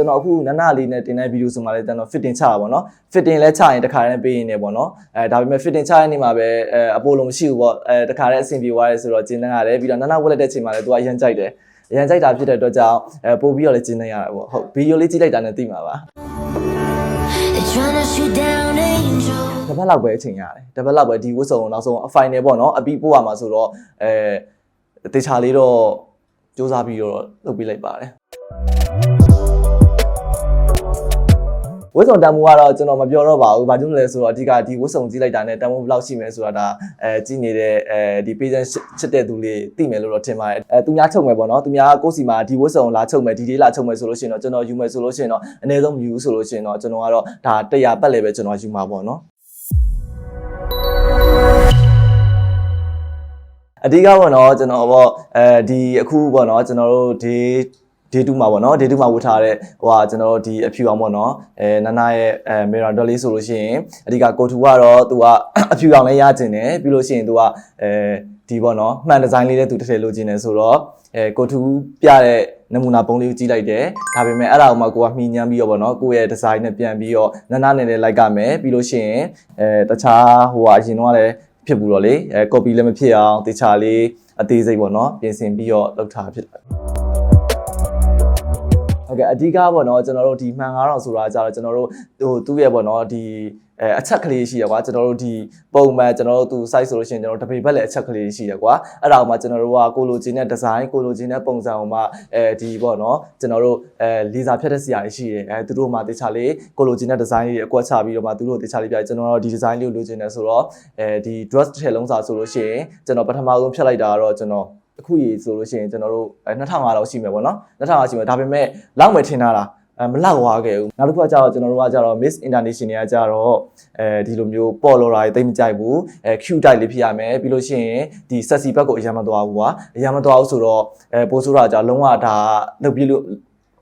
ကျွန်တော်အခုနနလေးနဲ့တင်တဲ့ဗီဒီယိုဆိုမှလည်းကျွန်တော် fitting ချတာပေါ့နော် fitting လဲချရင်တစ်ခါတည်းပေးရင်လည်းပေါ့နော်အဲဒါပေမဲ့ fitting ချတဲ့နေ့မှာပဲအဲအပိုလုံးမရှိဘူးပေါ့အဲတစ်ခါတည်းအဆင်ပြေသွားတယ်ဆိုတော့ကျင်းနေရတယ်ပြီးတော့နနဝက်လက်တဲ့ချိန်မှာလည်းသူကအရန်ကြိုက်တယ်အရန်ကြိုက်တာဖြစ်တဲ့အတွက်ကြောင့်အဲပို့ပြီးတော့လည်းကျင်းနေရတာပေါ့ဟုတ်ဗီဒီယိုလေးကြည့်လိုက်တာနဲ့သိမှာပါ They're trying to shoot down angels. တစ်ပတ်လောက်ပဲအချိန်ရတယ်တစ်ပတ်လောက်ပဲဒီဝတ်စုံကိုနောက်ဆုံးအဖိုင်နယ်ပေါ့နော်အပြီးပို့ရမှာဆိုတော့အဲတေချာလေးတော့စူးစမ်းပြီးတော့လုပ်ပေးလိုက်ပါတယ် ဝတ်စုံတန်မိုးကတော့ကျွန်တော်မပြောတော့ပါဘူး။ဘာကြောင့်လဲဆိုတော့အဓိကဒီဝတ်စုံကြည့်လိုက်တာနဲ့တန်မိုးဘယ်လောက်ရှိမယ်ဆိုတာဒါအဲကြည့်နေတဲ့အဲဒီ page ချစ်တဲ့သူလေးသိမယ်လို့တော့ထင်ပါတယ်။အဲသူများချုပ်မယ်ပေါ့နော်။သူများကိုယ့်စီမှာဒီဝတ်စုံလာချုပ်မယ်ဒီလေးလာချုပ်မယ်ဆိုလို့ရှိရင်တော့ကျွန်တော်ယူမယ်ဆိုလို့ရှိရင်တော့အနည်းဆုံးမယူဘူးဆိုလို့ရှိရင်တော့ကျွန်တော်ကတော့ဒါ100ပတ်လည်းပဲကျွန်တော်ယူမှာပေါ့နော်။အဓိကပေါ့နော်ကျွန်တော်ပေါ့အဲဒီအခုပေါ့နော်ကျွန်တော်တို့ဒီ day 2မှာပေါ့နော် day 2မှာဝတ်ထားတဲ့ဟိုဟာကျွန်တော်တို့ဒီအဖြူအောင်ပေါ့နော်အဲနာနာရဲ့အဲ mirror dot လေးဆိုလို့ရှိရင်အဓိကကိုထူကတော့သူကအဖြူအောင်လေးရကျင်တယ်ပြီးလို့ရှိရင်သူကအဲဒီပေါ့နော်မှန်ဒီဇိုင်းလေးလည်းသူတစ်ထည့်လိုချင်တယ်ဆိုတော့အဲကိုထူပြတဲ့နမူနာပုံလေးကိုကြည့်လိုက်တယ်ဒါပေမဲ့အဲ့ဒါကိုမှကိုကမှီညမ်းပြီးတော့ပေါ့နော်ကိုယ့်ရဲ့ဒီဇိုင်းနဲ့ပြန်ပြီးတော့နာနာနဲ့လည်းလိုက်ကမယ်ပြီးလို့ရှိရင်အဲတခြားဟိုဟာအရင်တော့လည်းဖြစ်ဘူးတော့လေအဲ copy လည်းမဖြစ်အောင်တခြားလေးအသေးစိတ်ပေါ့နော်ပြင်ဆင်ပြီးတော့လုပ်ထားဖြစ်တယ် ဟုတ်ကဲ့အဓိကပေါ့နော်ကျွန်တော်တို့ဒီမှန်9000ဆိုတာကြတော့ကျွန်တော်တို့ဟိုသူ့ရဲ့ပေါ့နော်ဒီအဲအချက်ကလေးရှိရကွာကျွန်တော်တို့ဒီပုံမှန်ကျွန်တော်တို့သူ site ဆိုလို့ရှိရင်ကျွန်တော်တို့တပေဘက်လည်းအချက်ကလေးရှိရကွာအဲ့ဒါကိုမှကျွန်တော်တို့ကကိုလိုချင်တဲ့ design ကိုလိုချင်တဲ့ပုံစံကိုမှအဲဒီပေါ့နော်ကျွန်တော်တို့အဲလီဇာဖြတ်တဲ့ဆရာကြီးရှိတယ်အဲသူတို့မှတခြားလေးကိုလိုချင်တဲ့ design တွေအကွက်ချပြီးတော့မှသူတို့တခြားလေးပြကျွန်တော်တို့ဒီ design လေးကိုလိုချင်တယ်ဆိုတော့အဲဒီ dress တစ်ထည်လုံးစာဆိုလို့ရှိရင်ကျွန်တော်ပထမဆုံးဖြတ်လိုက်တာကတော့ကျွန်တော် အခုရေဆိုလို့ရှိရင်ကျွန်တော်တို့အဲ2500လောက်ရှိမယ်ပေါ့နော်2500ရှိမယ်ဒါပေမဲ့လောက်မယ်ထင်တာလားအဲမလောက်သွားခဲ့ဘူးနောက်တစ်ခုကကျတော့ကျွန်တော်တို့ကကျတော့ Miss International ကကျတော့အဲဒီလိုမျိုးပေါ်လော်တာတွေတိတ်မကြိုက်ဘူးအဲ cute type လေးဖြစ်ရမယ်ပြီးလို့ရှိရင်ဒီ sexy ဘက်ကိုအရင်မသွားဘူးကွာအရင်မသွားဘူးဆိုတော့အဲပိုးဆိုးတာကြလုံးဝဒါလုပ်ပြီးလို့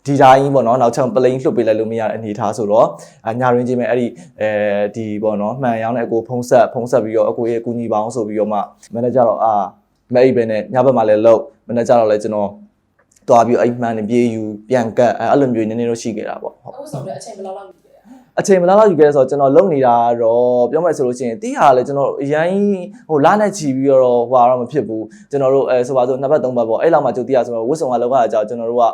ဒီတိုင်းပေါ့နော်နောက်ချောင်းပလိန်လှုပ်ပေးလိုက်လို့မရတဲ့အနေထားဆိုတော့အညာရင်းချင်းပဲအဲ့ဒီအဲဒီပေါ့နော်မှန်ရောင်းတဲ့အကိုဖုံးဆက်ဖုံးဆက်ပြီးတော့အကိုရဲ့အကူညီပေါင်းဆိုပြီးတော့မှမန်နေဂျာတော့အာ မအိပ်ပဲနဲ့ညဘက်မှာလည်းလုပ်မန်နေဂျာတော့လည်းကျွန်တော်သွားပြီးအဲ့မှန်နေပြေးယူပြန်ကတ်အဲ့လိုမျိုးနည်းနည်းတော့ရှိခဲ့တာပေါ့ဟုတ်အခုဆိုတော့အချိန်ဘယ်လောက်လောက်ယူခဲ့ရလဲအချိန်မလားလောက်ယူခဲ့တဲ့ဆိုတော့ကျွန်တော်လုံနေတာတော့ပြောမယ်ဆိုလို့ရှိရင်တီးဟာလည်းကျွန်တော်အရင်ဟိုလာနဲ့ချီပြီးတော့ဟိုဟာတော့မဖြစ်ဘူးကျွန်တော်တို့အဲဆိုပါဆိုနှစ်ဘက်သုံးဘက်ပေါ့အဲ့လောက်မှကြိုတီးရဆိုတော့ဝတ်စုံကလောကအကြောင်းကျွန်တော်တို့က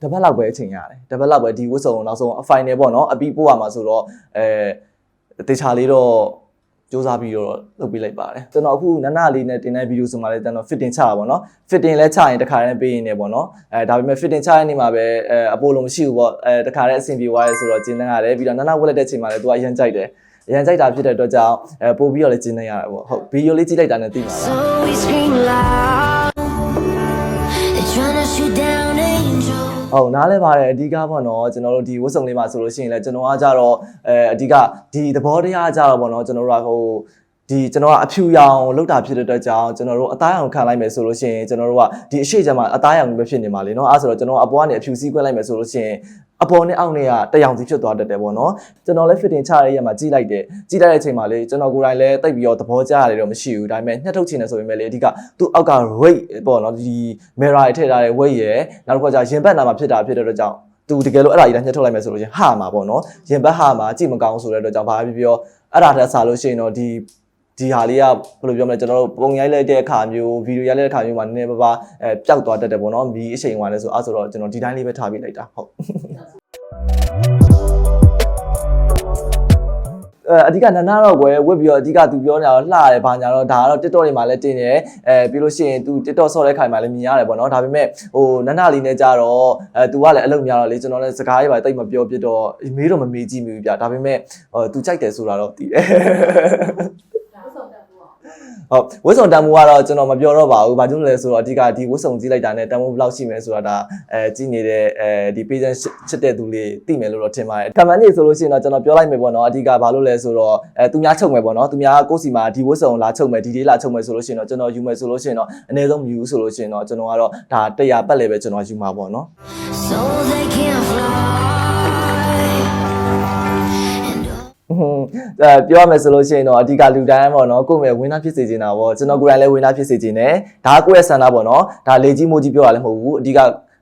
တစ်ပတ်လောက်ပဲအချိန်ရတယ်တစ်ပတ်လောက်ပဲဒီဝတ်စုံကိုနောက်ဆုံးအဖိုင်နယ်ပေါ့နော်အပြီးပို့ရမှာဆိုတော့အဲတေချာလေးတော့ စူးစမ်းပြီးတော့လုပ်ပေးလိုက်ပါတယ်ကျွန်တော်အခုနနလေးနဲ့တင်တဲ့ဗီဒီယိုဆိုမှလည်းကျွန်တော် fitting ချတာပေါ့နော် fitting လဲချရင်တစ်ခါတည်းပေးရင်လည်းပေါ့နော်အဲဒါပေမဲ့ fitting ချတဲ့နေ့မှာပဲအဲအပိုလုံးမရှိဘူးပေါ့အဲတစ်ခါတည်းအဆင်ပြေသွားတယ်ဆိုတော့ကျင်းနေရတယ်ပြီးတော့နနဝက်လက်တဲ့ချိန်မှာလည်းသူကအရန်ကြိုက်တယ်အရန်ကြိုက်တာဖြစ်တဲ့အတွက်ကြောင့်အဲပို့ပြီးတော့လည်းကျင်းနေရတယ်ပေါ့ဟုတ်ဗီဒီယိုလေးကြည့်လိုက်တာနဲ့သိမှာပါ So ဟုတ်နားလဲပါတယ်အဓိကပေါ့နော်ကျွန်တော်တို့ဒီဝတ်စုံလေးမှာဆိုလို့ရှိရင်လည်းကျွန်တော်ကကြတော့အဲအဓိကဒီသဘောတရားကြတော့ပေါ့နော်ကျွန်တော်တို့ကဟို ဒီကျွန်တော်ကအဖြူရောင်လောက်တာဖြစ်တဲ့အတွက်ကြောင့်ကျွန်တော်တို့အသားရောင်ခံလိုက်မယ်ဆိုလို့ရှိရင်ကျွန်တော်တို့ကဒီအရှိချမ်းမှာအသားရောင်ပဲဖြစ်နေမှာလေနော်အဲဆိုတော့ကျွန်တော်အပေါ်ကနေအဖြူစီးခွဲလိုက်မယ်ဆိုလို့ရှိရင်အပေါ်နဲ့အောက်နဲ့ကတရောင်စီဖြစ်သွားတတ်တယ်ပေါ့နော်ကျွန်တော်လည်း fitting ချရတဲ့ရက်မှာကြီးလိုက်တယ်ကြီးလိုက်တဲ့အချိန်မှာလေကျွန်တော်ကိုယ်တိုင်လည်းတိတ်ပြီးတော့သဘောကျရတယ်တော့မရှိဘူးဒါပေမဲ့ညှက်ထုတ်ချင်တယ်ဆိုပေမဲ့လေအဓိကသူ့အောက်က weight ပေါ့နော်ဒီ mirror ထည့်ထားတဲ့ weight ရယ်နောက်တစ်ခါကျရင်ဘက်နာမှာဖြစ်တာဖြစ်တဲ့အတွက်ကြောင့်သူတကယ်လို့အဲ့ဒါကြီးလည်းညှက်ထုတ်လိုက်မယ်ဆိုလို့ရှင်ဟာမှာပေါ့နော်ရင်ဘက်ဟာမှာကြည့်မကောင်းဆိုတဲ့အတွက်ကြောင့်ဘာဖြစ်ပြောအဲ့ဒါတက်စားလို့ရှိရင်တော့ဒီ ဒီဟာလေးကဘယ်လိုပြောမလဲကျွန်တော်တို့ပုံရိုက်လိုက်တဲ့အခါမျိုးဗီဒီယိုရိုက်လိုက်တဲ့အခါမျိုးမှာနည်းနည်းပါးပါအဲပျောက်သွားတတ်တယ်ပေါ့နော်မီးအချိန်ဝင်လဲဆိုအဲ့ဆိုတော့ကျွန်တော်ဒီတိုင်းလေးပဲထားပြီးလိုက်တာဟုတ်အဲအဓိကနန္နာတော့ကွယ်ဝစ်ပြီးတော့အဓိကသူပြောနေတာတော့လှရတယ်ဘာညာတော့ဒါကတော့ TikTok တွေမှာလည်းတင်တယ်အဲပြီးလို့ရှိရင် तू TikTok ဆော့တဲ့ခိုင်မှာလည်းမြင်ရတယ်ပေါ့နော်ဒါပေမဲ့ဟိုနန္နာလေးနဲ့ကြတော့အဲ तू ကလည်းအလုပ်များတော့လေကျွန်တော်လည်းစကားရေးပါတိတ်မပြောပြတော့မေးတော့မမေးကြည့်မိဘူးဗျဒါပေမဲ့ဟို तू ကြိုက်တယ်ဆိုတာတော့သိတယ် ဒါဆိုတော့ဘူးအောင် ဟုတ်ဝတ်စုံတန်မိုးကတော့ကျွန်တော်မပြောတော့ပါဘူး။ဘာကြောင့်လဲဆိုတော့အဓိကဒီဝတ်စုံကြည့်လိုက်တာနဲ့တန်မိုးဘယ်လောက်ရှိမယ်ဆိုတာဒါအဲကြည့်နေတဲ့အဲဒီ page ချစ်တဲ့သူလေးသိမယ်လို့တော့ထင်ပါတယ်။ comment တွေဆိုလို့ရှိရင်တော့ကျွန်တော်ပြောလိုက်မယ်ပေါ့နော်။အဓိကဘာလို့လဲဆိုတော့အဲသူများချုပ်မယ်ပေါ့နော်။သူများကိုယ့်စီမှာဒီဝတ်စုံလာချုပ်မယ်ဒီလေးလာချုပ်မယ်ဆိုလို့ရှိရင်တော့ကျွန်တော်ယူမယ်ဆိုလို့ရှိရင်တော့အနည်းဆုံးမယူဘူးဆိုလို့ရှိရင်တော့ကျွန်တော်ကတော့ဒါ100ပတ်လည်းပဲကျွန်တော်ယူမှာပေါ့နော်။ So they can't အဲပြောရမယ်ဆိုလို့ရှိရင်တော့အဓိကလူတိုင်းပေါ့နော်ကိုယ့်မဲ့ဝင်းသားဖြစ်စေချင်တာပေါ့ကျွန်တော်ကိုယ်တိုင်လည်းဝင်းသားဖြစ်စေချင်တယ်ဒါကကိုယ့်ရဲ့ဆန္ဒပေါ့နော်ဒါလေကြီးမိုးကြီးပြောတာလည်းမဟုတ်ဘူးအဓိက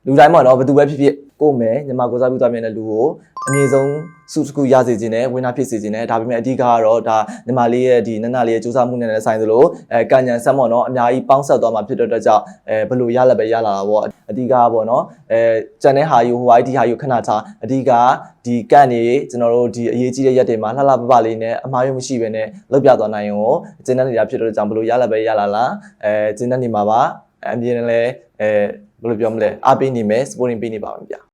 လူတိုင်းပေါ့နော်ဘယ်သူပဲဖြစ်ဖြစ် ကိုယ်မယ်ညီမကိုစားပြုသွားမြင်တဲ့လူကိုအမြင့်ဆုံးစုတစ်ခုရစေခြင်းနဲ့ဝင်းနာဖြစ်စေခြင်းနဲ့ဒါပေမဲ့အဓိကကတော့ဒါညီမလေးရဲ့ဒီနန္နာလေးရဲ့စူးစမ်းမှုနဲ့လည်းဆိုင်သလိုအဲကံဉဏ်ဆက်မော့နော်အများကြီးပေါင်းဆက်သွားမှာဖြစ်တဲ့အတွက်ကြောင့်အဲဘယ်လိုရလက်ပဲရလာတာပေါ့အဓိကကပေါ့နော်အဲကျန်တဲ့ဟာယူဟိုဟာဒီဟာယူခဏထားအဓိကဒီကန့်နေကျွန်တော်တို့ဒီအရေးကြီးတဲ့ရက်တွေမှာလှလှပပလေးနဲ့အမှားယွင်းမရှိဘဲနဲ့လုပ်ပြသွားနိုင်ရင်ကိုကျင်းတဲ့နေတာဖြစ်တဲ့အတွက်ကြောင့်ဘယ်လိုရလက်ပဲရလာလားအဲကျင်းတဲ့နေမှာပါအမြင်နဲ့လည်းအဲဘယ်လိုပြောမလဲအားပေးနေမယ် supporting ပေးနေပါမယ်ဗျာ